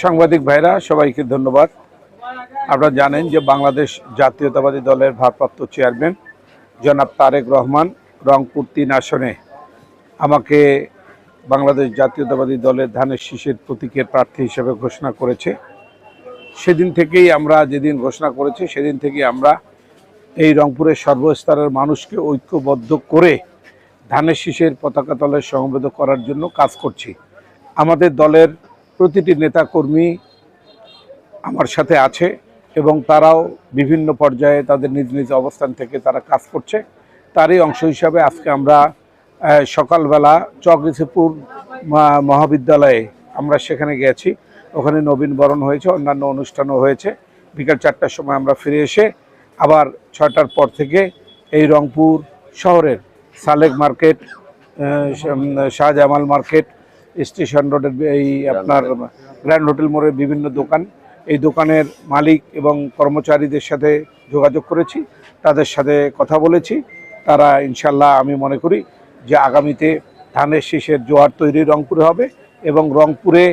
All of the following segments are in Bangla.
সাংবাদিক ভাইরা, সবাইকে ধন্যবাদ। আপনারা জানেন যে বাংলাদেশ জাতীয়তাবাদী দলের ভারপ্রাপ্ত চেয়ারম্যান জনাব তারেক রহমান রংপুর তিন আসনে আমাকে বাংলাদেশ জাতীয়তাবাদী দলের ধানের শীষের প্রতীকের প্রার্থী হিসেবে ঘোষণা করেছে। সেদিন থেকেই আমরা যেদিন ঘোষণা করেছি, সেদিন থেকেই আমরা এই রংপুরের সর্বস্তরের মানুষকে ঐক্যবদ্ধ করে ধানের শীষের পতাকা তলে সমবেত করার জন্য কাজ করছি। আমাদের দলের প্রতিটি নেতাকর্মী আমার সাথে আছে এবং তারাও বিভিন্ন পর্যায়ে তাদের নিজ নিজ অবস্থান থেকে তারা কাজ করছে। তারই অংশ হিসাবে আজকে আমরা সকালবেলা চকরিসিপুর মহাবিদ্যালয়ে আমরা সেখানে গেছি ওখানে নবীন বরণ হয়েছে, অন্যান্য অনুষ্ঠানও হয়েছে। বিকাল চারটার সময় আমরা ফিরে এসে আবার ছয়টার পর থেকে এই রংপুর শহরের Salek market Shahjamal market station রোডের এই আপনার গ্র্যান্ড হোটেল মোড়ের বিভিন্ন দোকান। এই দোকানের মালিক এবং কর্মচারীদের সাথে যোগাযোগ করেছি তাদের সাথে কথা বলেছি। তারা ইনশাল্লাহ আমি মনে করি যে আগামীতে ধানের শীষের জোয়ার তৈরি রংপুরে হবে এবং রংপুরে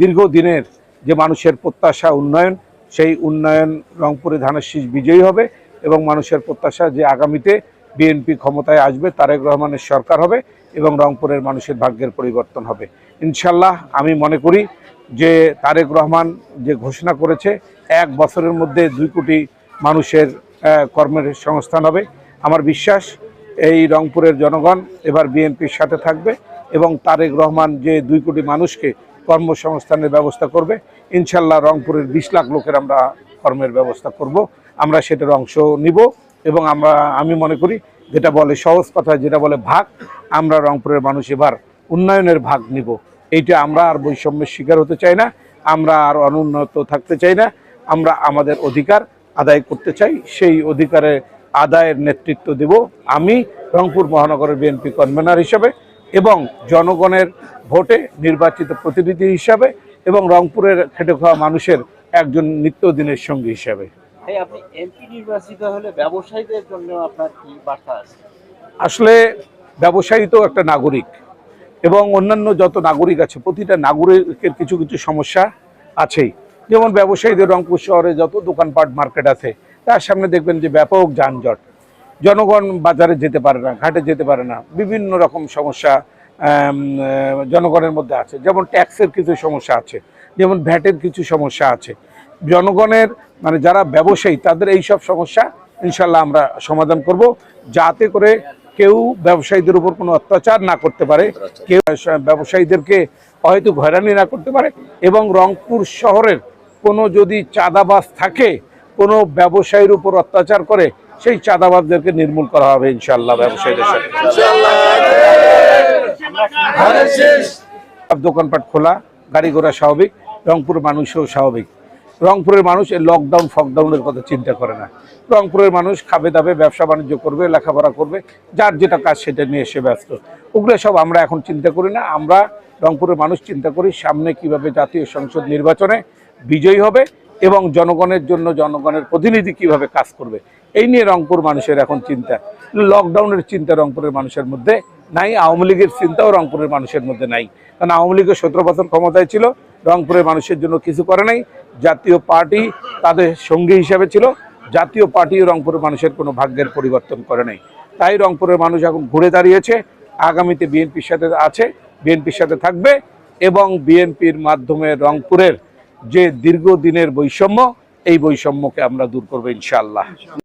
দীর্ঘদিনের যে মানুষের প্রত্যাশা উন্নয়ন সেই উন্নয়ন রংপুরে ধানের শীষ বিজয়ী হবে এবং মানুষের প্রত্যাশা যে আগামীতে বিএনপি ক্ষমতায় আসবে, তারেক রহমানের সরকার হবে এবং রংপুরের মানুষের ভাগ্যের পরিবর্তন হবে। ইনশাল্লাহ আমি মনে করি যে তারেক রহমান যে ঘোষণা করেছে, এক বছরের মধ্যে দুই কোটি মানুষের কর্মের সংস্থান হবে। আমার বিশ্বাস এই রংপুরের জনগণ এবার বিএনপির সাথে থাকবে এবং তারেক রহমান যে দুই কোটি মানুষকে কর্মসংস্থানের ব্যবস্থা করবে, ইনশাল্লাহ রংপুরের বিশ লাখ লোকের আমরা কর্মের ব্যবস্থা করব। আমরা সেটার অংশ নিব। এবং আমরা, আমি মনে করি যেটা বলে সহজ কথা, যেটা বলে ভাগ, আমরা রংপুরের মানুষ এবার উন্নয়নের ভাগ নিব। এইটা আমরা আর বৈষম্যের শিকার হতে চাই না, আমরা আর অনুন্নত থাকতে চাই না, আমরা আমাদের অধিকার আদায় করতে চাই, সেই অধিকারে আদায়ের নেতৃত্ব দেব আমি রংপুর মহানগরের বিএনপি কনভেনার হিসাবে এবং জনগণের ভোটে নির্বাচিত প্রতিনিধি হিসাবে এবং রংপুরের খেটে খাওয়া মানুষের একজন নিত্যদিনের সঙ্গী হিসাবে। ভাই, আপনি এমপি নির্বাচিত হলে ব্যবসায়ীদের জন্য আপনার কি বার্তা আছে? আসলে ব্যবসায়ী তো একটা নাগরিক এবং অন্যান্য যত নাগরিক আছে, প্রতিটা নাগরিকের কিছু কিছু সমস্যা আছেই। যেমন ব্যবসায়ীদের রংপুর শহরে যত দোকানপাট মার্কেট আছে, তার সামনে দেখবেন যে ব্যাপক যানজট। জনগণ বাজারে যেতে পারে না, ঘাটে যেতে পারে না, বিভিন্ন রকম সমস্যা জনগণের মধ্যে আছে। যেমন ট্যাক্সের কিছু সমস্যা আছে, যেমন ভ্যাটের কিছু সমস্যা আছে। জনগণের মানে যারা ব্যবসায়ী তাদের এই সব সমস্যা ইনশাল্লাহ আমরা সমাধান করব। যাতে করে কেউ ব্যবসায়ীদের উপর কোনো অত্যাচার না করতে পারে কেউ ব্যবসায়ীদেরকে হয়তো হয়রানি না করতে পারে এবং রংপুর শহরের কোনো যদি চাঁদাবাস থাকে কোনো ব্যবসায়ীর উপর অত্যাচার করে সেই চাঁদাবাজদেরকে নির্মূল করা হবে ইনশাল্লাহ ব্যবসায়ীদের সাথে। দোকানপাট খোলা গাড়ি ঘোড়া স্বাভাবিক রংপুর মানুষও স্বাভাবিক। রংপুরের মানুষ এই লকডাউন ফকডাউনের কথা চিন্তা করে না। রংপুরের মানুষ খাবে দাবে, ব্যবসা বাণিজ্য করবে, লেখাপড়া করবে, যার যেটা কাজ সেটা নিয়ে এসে ব্যস্ত। ওগুলো সব আমরা এখন চিন্তা করি না, আমরা রংপুরের মানুষ চিন্তা করি সামনে কীভাবে জাতীয় সংসদ নির্বাচনে বিজয়ী হবে এবং জনগণের জন্য জনগণের প্রতিনিধি কীভাবে কাজ করবে। এই নিয়ে রংপুর মানুষের এখন চিন্তা। লকডাউনের চিন্তা রংপুরের মানুষের মধ্যে নাই, আওয়ামী লীগের চিন্তাও রংপুরের মানুষের মধ্যে নাই। কারণ আওয়ামী লীগের সতেরো বছর ক্ষমতায় ছিল রংপুরের মানুষের জন্য কিছু করে নাই। জাতীয় পার্টি তাদের সঙ্গী হিসাবে ছিল। জাতীয় পার্টি রংপুরের মানুষের কোনো ভাগ্যের পরিবর্তন করে নাই। তাই রংপুরের মানুষ এখন ঘুরে দাঁড়িয়েছে। আগামীতে বিএনপির সাথে আছে, বিএনপির সাথে থাকবে এবং বিএনপির মাধ্যমে রংপুরের যে দীর্ঘদিনের বৈষম্য, এই বৈষম্যকে আমরা দূর করব ইনশাআল্লাহ।